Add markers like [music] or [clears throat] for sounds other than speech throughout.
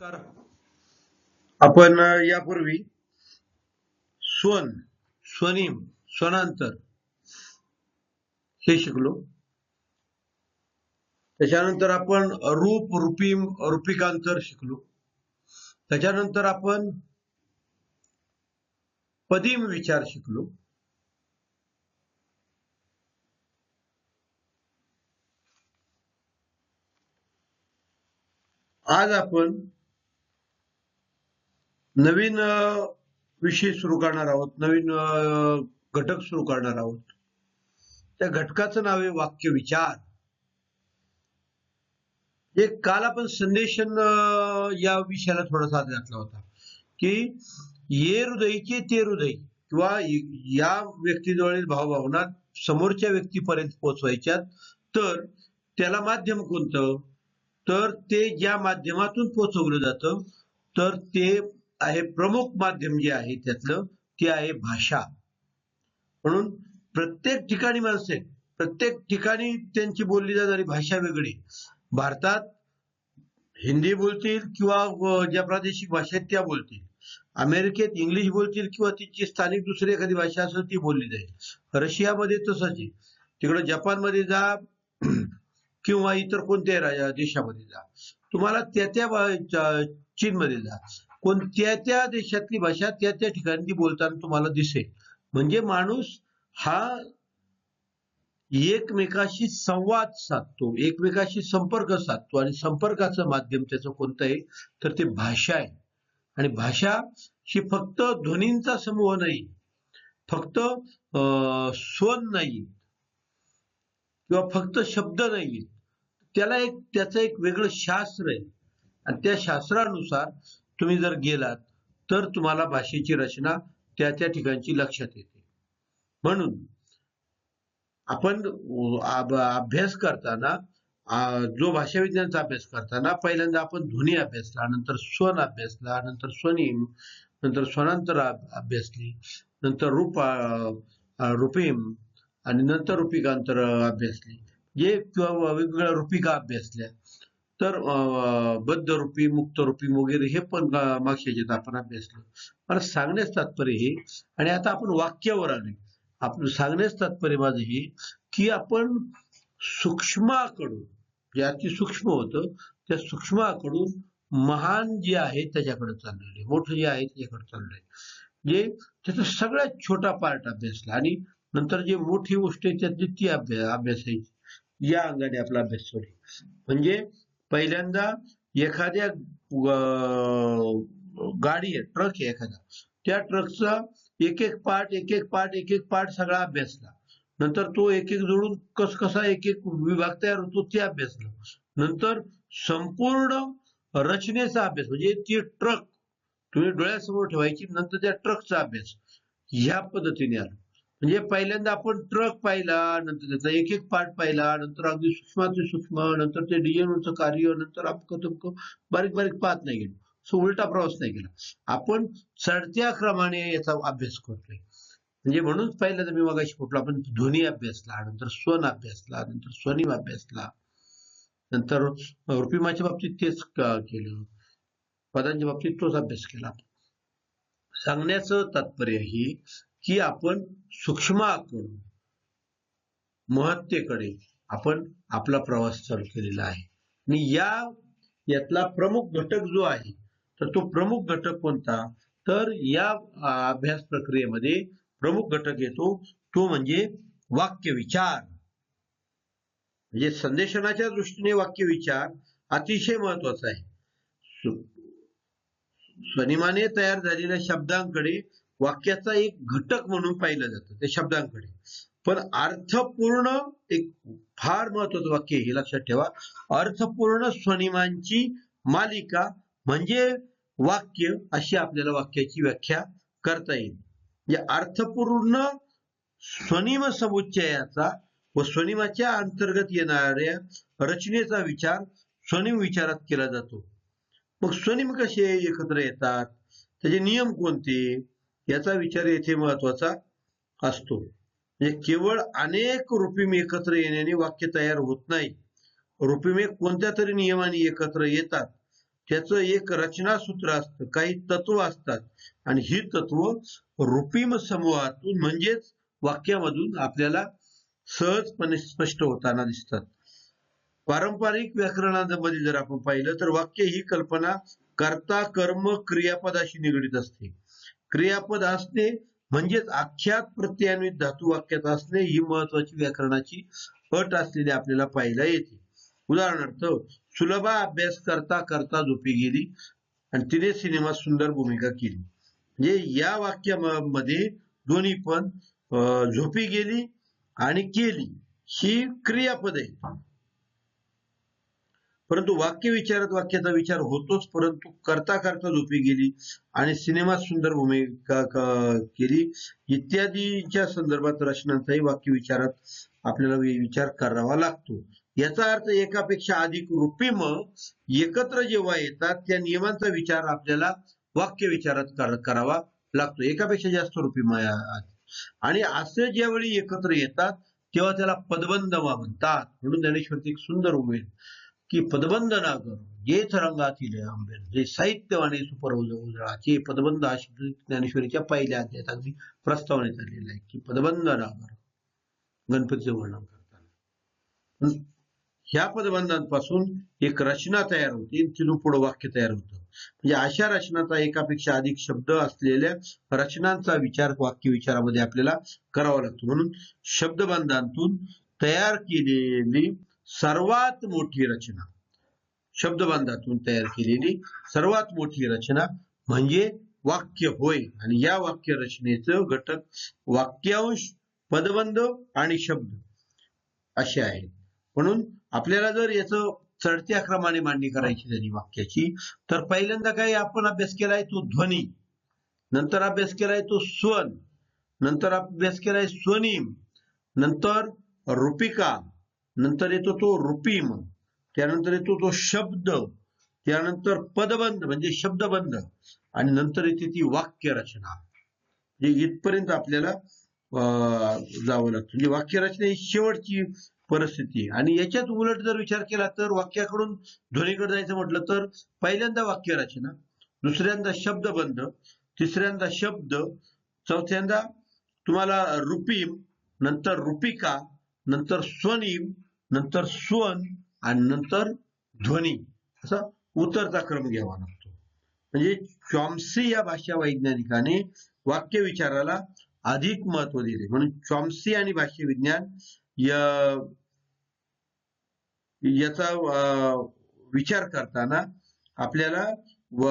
तर आपण यापूर्वी स्वन स्वनिम स्वनांतर हे शिकलो. त्याच्यानंतर आपण रूप रूपीम रूपिकांतर शिकलो. त्याच्यानंतर आपण पदिम विचार शिकलो. आज आपण नवीन विषय सुरू करणार आहोत नवीन घटक सुरू करणार आहोत. त्या घटकाचं नाव आहे वाक्य विचार. एक काल आपण संदेशन या विषयाला थोडासा हात घातला होता की ये हृदयचे ते हृदय किंवा या व्यक्तीजवळील भावभावना समोरच्या व्यक्तीपर्यंत पोहोचवायच्यात तर त्याला माध्यम कोणतं? तर ते ज्या माध्यमातून पोहोचवलं जातं तर ते आहे प्रमुख माध्यम जे आहे त्यातलं ते आहे भाषा. म्हणून प्रत्येक ठिकाणी माणसे प्रत्येक ठिकाणी त्यांची बोलली जाणारी भाषा वेगळी. भारतात हिंदी बोलतील किंवा ज्या प्रादेशिक भाषा आहेत त्या बोलतील. अमेरिकेत इंग्लिश बोलतील किंवा तिची स्थानिक दुसरी एखादी भाषा असेल ती बोलली जाईल. रशियामध्ये तसंच आहे. तिकडं जपानमध्ये जा [clears throat] किंवा इतर कोणत्याही रा- देशामध्ये जा. तुम्हाला त्या त्या चीनमध्ये जा. कोणत्या त्या देशातली भाषा त्या त्या ठिकाणी ती बोलताना तुम्हाला दिसेल. म्हणजे माणूस हा एकमेकाशी संवाद साधतो एकमेकाशी संपर्क साधतो आणि संपर्काचं माध्यम त्याचं कोणतं आहे तर ते भाषा आहे. आणि भाषा ही फक्त ध्वनींचा समूह नाही फक्त अं, स्वन नाही किंवा फक्त शब्द नाही. त्याला एक त्याचं एक वेगळं शास्त्र आहे. आणि त्या शास्त्रानुसार तुम्ही जर गेलात तर तुम्हाला भाषेची रचना त्या त्या ठिकाणची लक्षात येते. म्हणून आपण अभ्यास करताना जो भाषा विज्ञानाचा अभ्यास करताना पहिल्यांदा आपण ध्वनी अभ्यासला नंतर स्वन अभ्यासला नंतर स्वनिम नंतर स्वनांतर अभ्यासली नंतर रूप अ, आणि नंतर रूपिकांतर अभ्यासली. जे किंवा वेगवेगळ्या रूपिका अभ्यासल्या. तर बद्धरूपी मुक्तरूपी वगैरे हे पण मागच्या याच्यात आपण अभ्यासलं मला सांगण्यास तात्पर्य हे आणि आता आपण वाक्यावर आले आपण सांगण्यास तात्पर्य माझं हे की आपण सूक्ष्माकडून जे अति सूक्ष्म होतं त्या सूक्ष्माकडून महान जे आहे त्याच्याकडे चाललेले आहे मोठं जे आहे त्याच्याकडे चाललंय जे त्याचा सगळ्यात छोटा पार्ट अभ्यासला आणि नंतर जे मोठी गोष्ट आहे त्यातली ती अभ्यास अभ्यासायची या अंगाने आपला अभ्यास सुरू म्हणजे पहिल्यांदा एखाद्या गाडी आहे ट्रक आहे एखादा त्या ट्रकचा एक एक पार्ट एक एक पार्ट एक एक पार्ट सगळा अभ्यासला नंतर तो एक एक जोडून कस कसा एक एक विभाग तयार होतो ते अभ्यासलं नंतर संपूर्ण रचनेचा अभ्यास म्हणजे ती ट्रक तुम्ही डोळ्यासमोर ठेवायची नंतर त्या ट्रकचा अभ्यास. ह्या पद्धतीने आला. म्हणजे पहिल्यांदा आपण ट्रक पाहिला नंतर त्याचा एक एक पार्ट पाहिला नंतर अगदी सूक्ष्माचे सूक्ष्म नंतर ते डीएनओचं कार्य नंतर अमकं तुमक बारीक बारीक पाहत नाही गेलो. सो उलटा प्रवास नाही केला. आपण चढत्या क्रमाने याचा अभ्यास करतोय. म्हणजे म्हणून पहिल्यांदा मी मगाशी कुठला आपण ध्वनी अभ्यासला नंतर स्वन अभ्यासला नंतर स्वनिम अभ्यासला नंतर रुपिमाच्या बाबतीत तेच केलं. पदांच्या बाबतीत तोच अभ्यास केला. सांगण्याचं तात्पर्य ही की आपण सूक्ष्माकडून महत्तेकडे आपण आपला प्रवास चालू केलेला आहे. आणि या यातला प्रमुख घटक जो आहे तर तो प्रमुख घटक कोणता? तर या अभ्यास प्रक्रियेमध्ये प्रमुख घटक येतो. तो म्हणजे वाक्य विचार. म्हणजे संदेशनाच्या दृष्टीने वाक्य विचार अतिशय महत्त्वाचा आहे. स्वनिमाने तयार झालेल्या शब्दांकडे वाक्याचा एक घटक म्हणून पाहिलं जातं त्या शब्दांकडे. पण अर्थपूर्ण एक फार महत्वाचं वाक्य हे लक्षात ठेवा. अर्थपूर्ण स्वनिमांची मालिका म्हणजे वाक्य अशी आपल्याला वाक्याची व्याख्या करता येईल. म्हणजे अर्थपूर्ण स्वनिम समुच्चयाचा व स्वनिमाच्या अंतर्गत येणाऱ्या रचनेचा विचार स्वनिम विचारात केला जातो. मग स्वनिम कसे एकत्र येतात? त्याचे नियम कोणते? याचा विचार येथे महत्त्वाचा असतो. म्हणजे केवळ अनेक रुपीम एकत्र येण्याने वाक्य तयार होत नाही. रूपिमे कोणत्या तरी नियमाने एकत्र येतात? त्याचं एक रचना सूत्र असतं काही तत्व असतात. आणि ही तत्व रुपीम समूहातून म्हणजेच वाक्यामधून आपल्याला सहजपणे स्पष्ट होताना दिसतात. पारंपरिक व्याकरणामध्ये जर आपण पाहिलं तर वाक्य ही कल्पना कर्ता कर्म क्रियापदाशी निगडीत असते. क्रियापद असणे म्हणजेच आख्यात प्रत्ययान्वित धातू वाक्यात असणे ही महत्वाची व्याकरणाची अट असलेली आपल्याला पाहायला येते. उदाहरणार्थ सुलभा अभ्यास करता करता झोपी गेली आणि तिने सिनेमात सुंदर भूमिका केली. म्हणजे या वाक्यामध्ये दोन्ही पण अं, झोपी गेली आणि केली. ही क्रियापद आहे परंतु वाक्य विचारात वाक्याचा विचार होतोच परंतु करता करता झोपी गेली आणि सिनेमात सुंदर भूमिका केली. इत्यादीच्या संदर्भात रचनांचाही वाक्य विचारात आपल्याला विचार करावा लागतो. याचा अर्थ एकापेक्षा अधिक रूपीम एकत्र जेव्हा येतात त्या नियमांचा विचार आपल्याला वाक्य विचारात करावा लागतो. एकापेक्षा जास्त रूपीम आणि असे ज्यावेळी एकत्र येतात तेव्हा त्याला पदबंधमा म्हणतात. म्हणून ज्ञानेश्वरती एक सुंदर उमेद. की पदबंध ना कर येच रंगातील आंबेल जे साहित्यवाणी सुपर उजळाचे पदबंध हा ज्ञानेश्वरीच्या पहिल्या अध्यायात अगदी प्रस्तावनेत आलेला आहे की पदबंध ना कर। गणपतीचं वर्णन करताना। ह्या पदबंधांपासून एक रचना तयार होते तिथून पुढं वाक्य तयार होतं। म्हणजे अशा रचनाचा एकापेक्षा अधिक शब्द असलेल्या रचनांचा विचार वाक्य विचारामध्ये आपल्याला करावा लागतो. म्हणून शब्दबंधांतून तयार केलेली सर्वात मोठी रचना. शब्दबंधातून तयार केलेली सर्वात मोठी रचना म्हणजे वाक्य होय. आणि या वाक्य रचनेचं घटक वाक्यांश पदबंध आणि शब्द असे आहेत. म्हणून आपल्याला जर याचं चढत्या क्रमाने मांडणी करायची झाली वाक्याची तर पहिल्यांदा काही आपण अभ्यास केलाय तो ध्वनी नंतर अभ्यास केलाय तो स्वन नंतर अभ्यास केलाय स्वनिम नंतर रूपिका नंतर येतो तो रुपीम त्यानंतर येतो तो शब्द. त्यानंतर पदबंध म्हणजे शब्दबंध. आणि नंतर येते ती वाक्य रचना म्हणजे इथपर्यंत आपल्याला अं, जावं लागतं. म्हणजे वाक्यरचना ही शेवटची परिस्थिती आणि याच्यात उलट जर विचार केला तर वाक्याकडून ध्वनीकडे जायचं म्हटलं तर पहिल्यांदा वाक्यरचना दुसऱ्यांदा शब्दबंध तिसऱ्यांदा शब्द चौथ्यांदा तुम्हाला रुपीम नंतर रुपिका नंतर स्वनिम नंतर स्वन आणि नंतर ध्वनी असा उतरता क्रम घ्यावा लागतो. म्हणजे चॉम्सी या भाषा वैज्ञानिकाने वाक्य विचाराला अधिक महत्त्व दिले. म्हणून चॉम्सी आणि भाष्य विज्ञान या याचा अं, विचार करताना आपल्याला व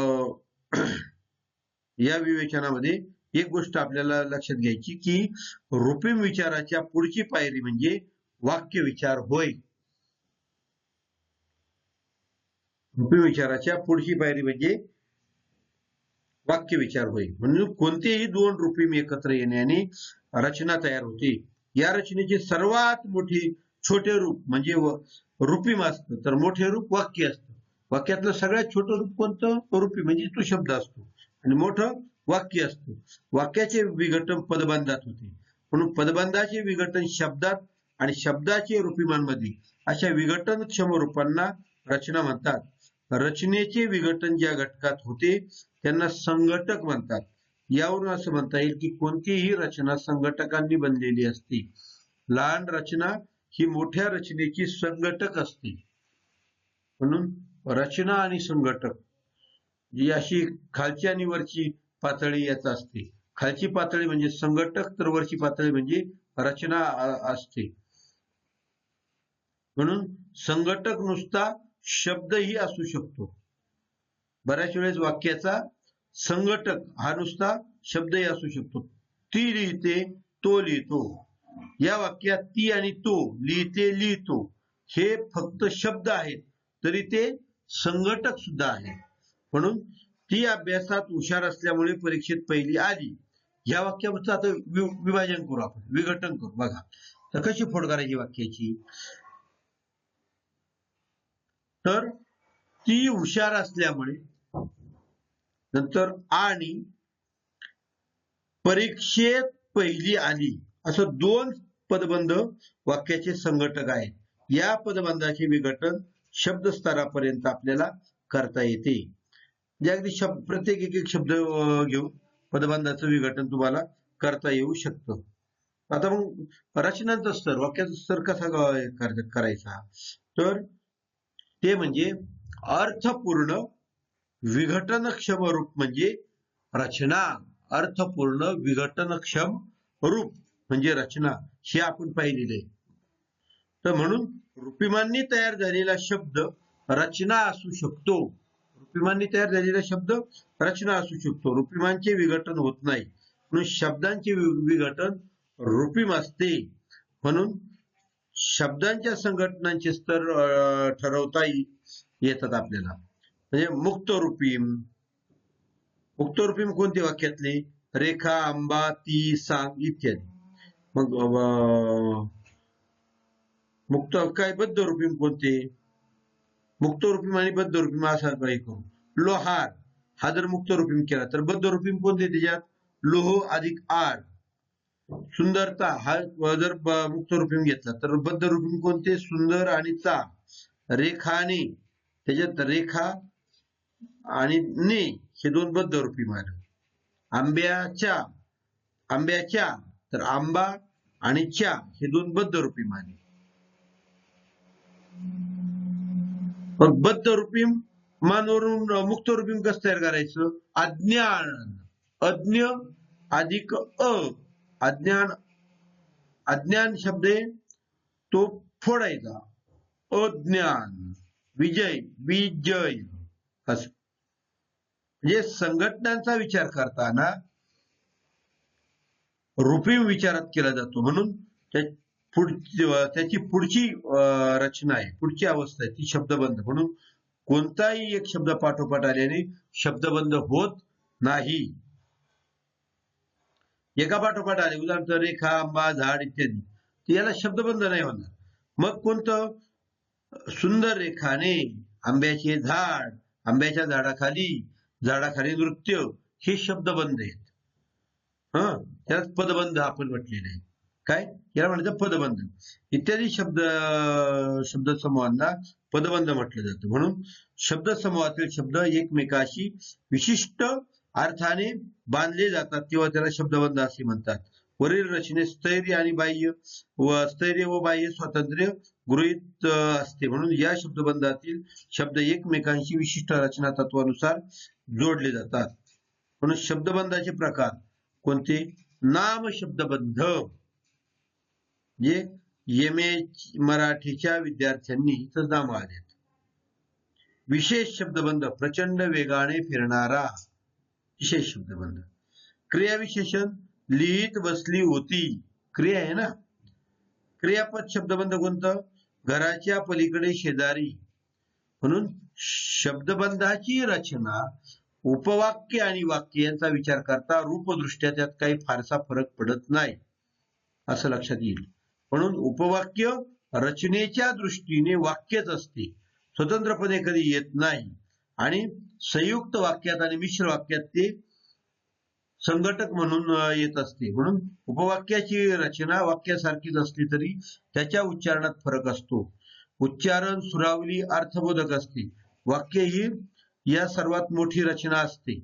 या विवेचनामध्ये एक गोष्ट आपल्याला लक्षात घ्यायची की रुपीम विचाराच्या पुढची पायरी म्हणजे वाक्य विचार होय. रुपीम विचाराच्या पुढची पायरी म्हणजे वाक्य विचार होय. म्हणून कोणतेही दोन रुपीम एकत्र येण्याने रचना तयार होते. या रचनेचे सर्वात मोठे छोटे रूप म्हणजे व- रुपीम असतं तर मोठे रूप वाक्य असतं. वाक्यातलं सगळ्यात छोटं रूप कोणतं? रुपी म्हणजे तो शब्द असतो. आणि मोठं वाक्य असतो. वाक्याचे विघटन पदबंधात होते. म्हणून पदबंधाचे विघटन शब्दात आणि शब्दाचे रूपिमांमध्ये अशा विघटनक्षम रूपांना रचना म्हणतात. रचनेचे विघटन ज्या घटकात होते त्यांना संघटक म्हणतात. यावरून असं म्हणता येईल की कोणतीही रचना संघटकांनी बनलेली असते. लहान रचना ही मोठ्या रचनेची संघटक असते. म्हणून रचना आणि संघटक जी अशी खालची आणि वरची पातळी याच असते. खालची पातळी म्हणजे संघटक तर वरची पातळी म्हणजे रचना असते. म्हणून संघटक नुसता शब्दही असू शकतो. बऱ्याच वेळेस वाक्याचा संघटक हा नुसता शब्दही असू शकतो. ती लिहिते तो लिहितो. या वाक्यात ती आणि तो लिहिते लिहितो. हे फक्त शब्द आहेत तरी ते संघटक सुद्धा आहे. म्हणून ती अभ्यासात हुशार असल्यामुळे परीक्षेत पहिली आली. या वाक्याचं आता वि- विभाजन करू आपण विघटन करू. बघा तर कशी फोड करायची वाक्याची? तर ती हुशार असल्यामुळे नंतर आणि परीक्षेत पहिली आली. असं दोन पदबंध वाक्याचे संघटक आहेत. या पदबंधाचे विघटन शब्द स्तरापर्यंत आपल्याला करता येते. जे अगदी शब्द प्रत्येक एक एक शब्द घेऊन पदबंधाचं विघटन तुम्हाला करता येऊ शकतं. आता मग रचनांचा स्तर वाक्याचा स्तर कसा करायचा? तर ते म्हणजे अर्थपूर्ण विघटनक्षम रूप म्हणजे रचना. अर्थपूर्ण विघटनक्षम रूप म्हणजे रचना. हे आपण पाहिलेले. आहे. तर म्हणून रुपिमांनी तयार झालेला शब्द रचना असू शकतो. रुपिमांनी तयार झालेला शब्द रचना असू शकतो. रुपिमांचे विघटन होत नाही. म्हणून शब्दांचे विघटन रुपिम असते. म्हणून शब्दांच्या संघटनांचे स्तर अं, ठरवता येतात आपल्याला. म्हणजे मुक्तरूपीम. मुक्तरूपीम कोणती वाक्यातली? रेखा आंबा ती सांग इत्यादी. मग मुक्त काय? बद्ध रूपीम कोणते? मुक्त रूपीम आणि बद्ध रूपीम असा काही करू. लोहार. हा जर मुक्त रूपीम केला तर बद्ध रूपीम कोणते त्याच्यात? लोह अधिक आड सुंदरता हा जर मुक्त रूपीम घेतला तर बद्ध रूपीम कोणते? सुंदर आणि ता रेखाने त्याच्यात रेखा आणि ने हे दोन बद्ध रूपीम आले आंब्याच्या आंब्याच्या तर आंबा आणि च्या हे दोन बद्ध रूपीम आले मग बद्ध रूपीम मानवरून मुक्त रूपीम कसं तयार करायचं? अज्ञान. अज्ञ अधिक अ. अज्ञान अज्ञान शब्द आहे तो फोडायचा. अज्ञान विजय विजय अस. म्हणजे संघटनांचा विचार करताना रुपीम विचारात केला जातो. म्हणून त्या त्याची पुढची अं, रचना आहे. पुढची अवस्था आहे. ती शब्दबंध म्हणून कोणताही एक शब्द पाठोपाठ आल्याने शब्दबंध होत नाही. एका पाठोपाठ आले. उदाहरणार्थ रेखा आंबा झाड इत्यादी. याला शब्दबंध नाही होणार. मग कोणतं? सुंदर रेखाने आंब्याचे झाड आंब्याच्या झाडाखाली झाडाखाली नृत्य हे शब्दबंध आहेत. हा? त्याला पदबंध आपण म्हटलेले आहे काय? याला म्हणायचं पदबंध. इत्यादी शब्द शब्द समूहांना पदबंध म्हटलं जातं. म्हणून शब्द समूहातील शब्द एकमेकाशी विशिष्ट अर्थाने बांधले जातात किंवा त्याला शब्दबंध असे म्हणतात. वरील रचनेत स्थैर्य आणि बाह्य व स्थैर्य व बाह्य स्वातंत्र्य गृहीत असते. म्हणून या शब्दबंधातील शब्द एकमेकांशी विशिष्ट रचना तत्वानुसार जोडले जातात. म्हणून शब्दबंधाचे प्रकार कोणते? नाम शब्दबंध जे एम. ए. मराठीच्या विद्यार्थ्यांनी इथं नाम आलेत. विशेष शब्दबंध प्रचंड वेगाने फिरणारा. विशेष शब्दबंध क्रियाविशेषण लिहित बसली होती. क्रिया आहे ना? क्रियापद शब्दबंध कोणतं? घराच्या पलीकडे शेजारी. म्हणून शब्दबंधाची रचना उपवाक्य आणि वाक्य यांचा विचार करता रूपदृष्ट्या त्यात काही फारसा फरक पडत नाही. असं लक्षात येईल. म्हणून उपवाक्य रचनेच्या दृष्टीने वाक्यच असते. स्वतंत्रपणे कधी येत नाही. आणि संयुक्त वाक्यात आणि मिश्र वाक्यात ते संघटक म्हणून येत असते. म्हणून उपवाक्याची रचना वाक्यासारखीच असली तरी त्याच्या उच्चारणात फरक असतो. उच्चारण सुरावली अर्थबोधक असते. वाक्य ही या सर्वात मोठी रचना असते.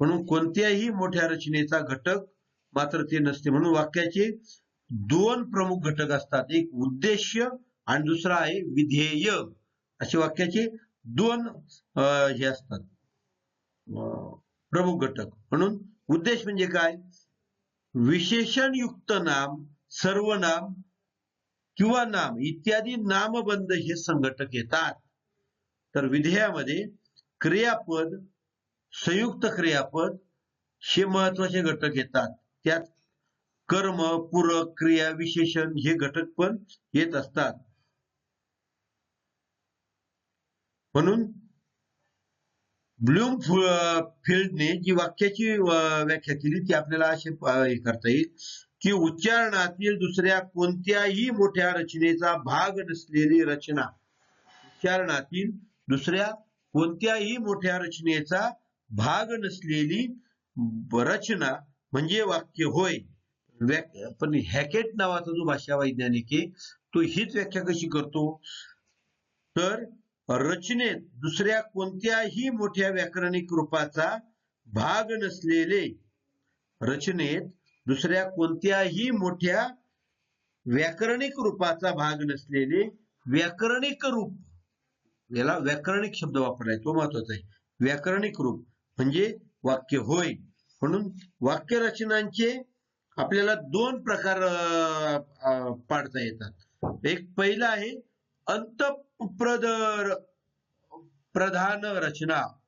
म्हणून कोणत्याही मोठ्या रचनेचा घटक मात्र ते नसते. म्हणून वाक्याचे दोन प्रमुख घटक असतात. एक उद्देश्य आणि दुसरा आहे विधेय. असे वाक्याचे दोन अं, हे असतात. प्रमुख घटक. म्हणून उद्देश म्हणजे काय? विशेषणयुक्त नाम सर्वनाम किंवा नाम इत्यादी नामबंध हे संघटक येतात. तर विधेयामध्ये क्रियापद संयुक्त क्रियापद हे महत्त्वाचे घटक येतात. त्यात कर्म पूरक क्रिया विशेषण हे घटक पण येत असतात. म्हणून ब्लूम फिल्डने जी वाक्याची व्याख्या केली ती आपल्याला अशी हे करता येईल की उच्चारणातील दुसऱ्या कोणत्याही मोठ्या रचनेचा भाग नसलेली रचना. उच्चारणातील दुसऱ्या कोणत्याही मोठ्या रचनेचा भाग नसलेली रचना म्हणजे वाक्य होय. पण हॅकेट नावाचा जो भाषा वैज्ञानिक आहे तो हीच व्याख्या कशी करतो? तर रचनेत दुसऱ्या कोणत्याही मोठ्या व्याकरणिक रूपाचा भाग नसलेले रचनेत दुसऱ्या कोणत्याही मोठ्या व्याकरणिक रूपाचा भाग नसलेले व्याकरणिक रूप याला व्याकरणिक शब्द वापरलाय तो महत्त्वाचा आहे. व्याकरणिक रूप म्हणजे वाक्य होय. म्हणून वाक्य रचनांचे आपल्याला दोन प्रकार पाडता येतात. एक पहिला आहे अंतप्रद प्रधान रचना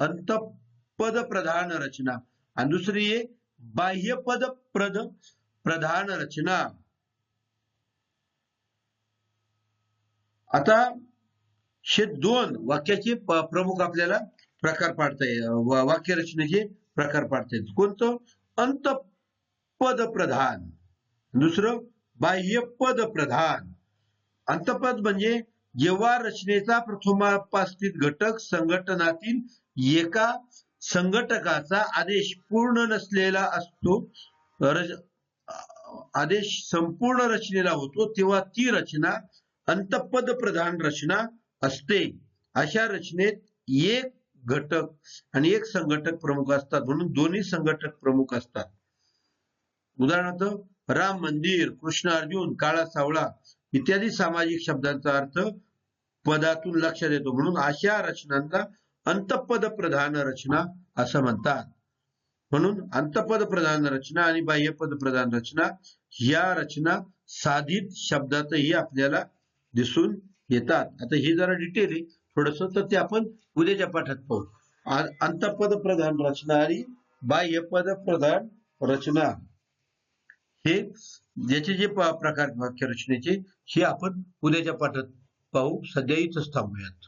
अंतपद प्रधान रचना. आणि दुसरी आहे बाह्यपद प्रद प्रधान रचना. आता हे दोन वाक्याचे प्रमुख आपल्याला प्रकार पाडता वाक्य रचनेचे प्रकार पाडता कोणतं कोणतं? अंतपद प्रधान. दुसरं बाह्यपद प्रधान. अंतपद म्हणजे जेव्हा रचनेचा प्रथमापास्थित घटक संघटनातील एका संघटकाचा आदेश पूर्ण नसलेला असतो रच- आदेश संपूर्ण रचनेला होतो तेव्हा ती रचना अंतपद प्रधान रचना असते. अशा रचनेत एक घटक आणि एक संघटक प्रमुख असतात म्हणून दोन्ही संघटक प्रमुख असतात. उदाहरणार्थ राम मंदिर कृष्ण अर्जुन काळा सावळा इत्यादी सामाजिक शब्दांचा अर्थ पदातून लक्षात येतो म्हणून अशा रचनांना अंतपद प्रधान रचना असं म्हणतात. म्हणून अंतपद प्रधान रचना आणि बाह्यपद प्रधान रचना या रचना साधित शब्दातही आपल्याला दिसून येतात. आता हे जरा डिटेल आहे थोडस तर ते आपण उद्याच्या पाठात पाहू. अंतपद प्रधान रचना आणि बाह्यपद प्रधान रचना. हे याचे जे प्रकार वाक्यरचनेचे हे आपण उद्याच्या पाठात पाहू. सध्या इथंच थांबूयात.